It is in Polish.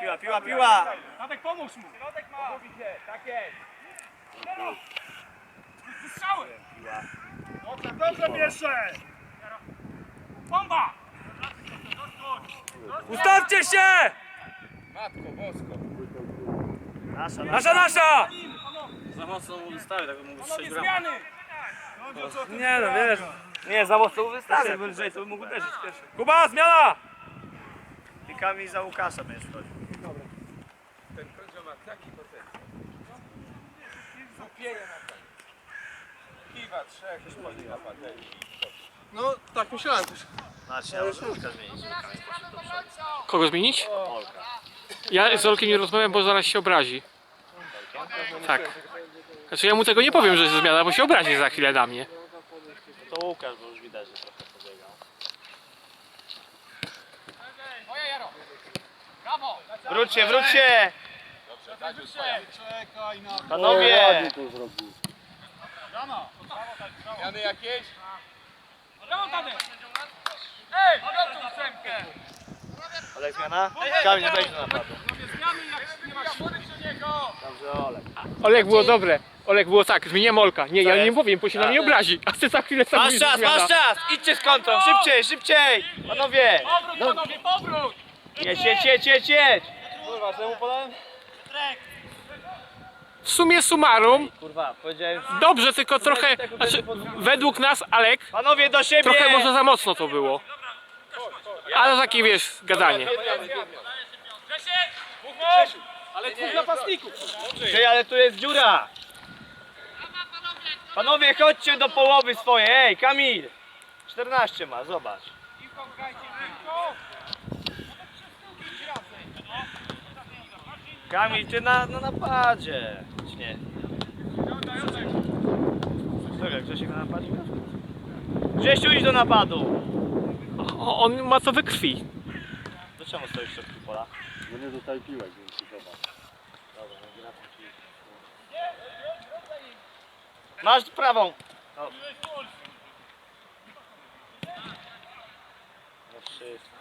piła, piła, piła! Tadek, pomóż mu. Środek ma. Tak jest! Wystrzały. Dobrze, dobrze bierze. Bomba. Ustawcie się! Matko bosko. Nasza, Nasza, nasza! Za mocno mu wystawię, tak mógł Panowie, strzelić bramę. zmiany. Nie no, wiesz. Nie, za mocno wystawię. jakby lżej, to by mógł uderzyć pierwszy. Kuba, zmiana! Pikami za Łukasza będziesz wchodził. Ten kończy ma taki potencjał. Zupienie na tak. Kiwa trzech, już można napadać. No, tak myślałem też. Znaczy, ale Łukasz zmienić. Pikami poszedł do przodu. Kogo zmienić? Olka. Ja z Olkiem nie rozmawiam, bo zaraz się obrazi. Tak. Znaczy ja mu tego nie powiem, że jest zmiana, bo się obrazi za chwilę na mnie. No to Łukasz, bo już widać, że trochę Wróćcie, wróćcie! Panowie! Jany jakieś? Olek zmiana? Kamil napadu. Przy niego. Dobrze, Olek. Olek było dobre. Olek było tak, zmieniam Olka. Nie, ja nie powiem, bo się na mnie obrazi. A ty za chwilę sam Masz mówisz, czas, zmiana. masz czas! Idźcie z kontrą, szybciej, szybciej! Panowie! Powrót, panowie, powrót. Jedź, jedź, jedź, jedź, jedź! Podałem? W sumie summarum, Kurwa, powiedziałem... dobrze, tylko trochę, znaczy, według nas, Alek, Panowie do siebie! trochę może za mocno to było. Ale takie, wiesz, gadanie. Ale dwóch napastników. Ty, ale tu jest dziura! Panowie, chodźcie do połowy swojej, ej, Kamil! 14 ma, zobacz. Kamil, ty na, na napadzie. Czy nie? Czekaj, Grzesiek na napadzie? Grzesiu, idź do napadu! O, on ma to we krwi. Do czemu stoisz w środku pola? Bo nie dostali piłek, więc zobacz. Dobra, tym ci- Masz prawą! No. No wszystko.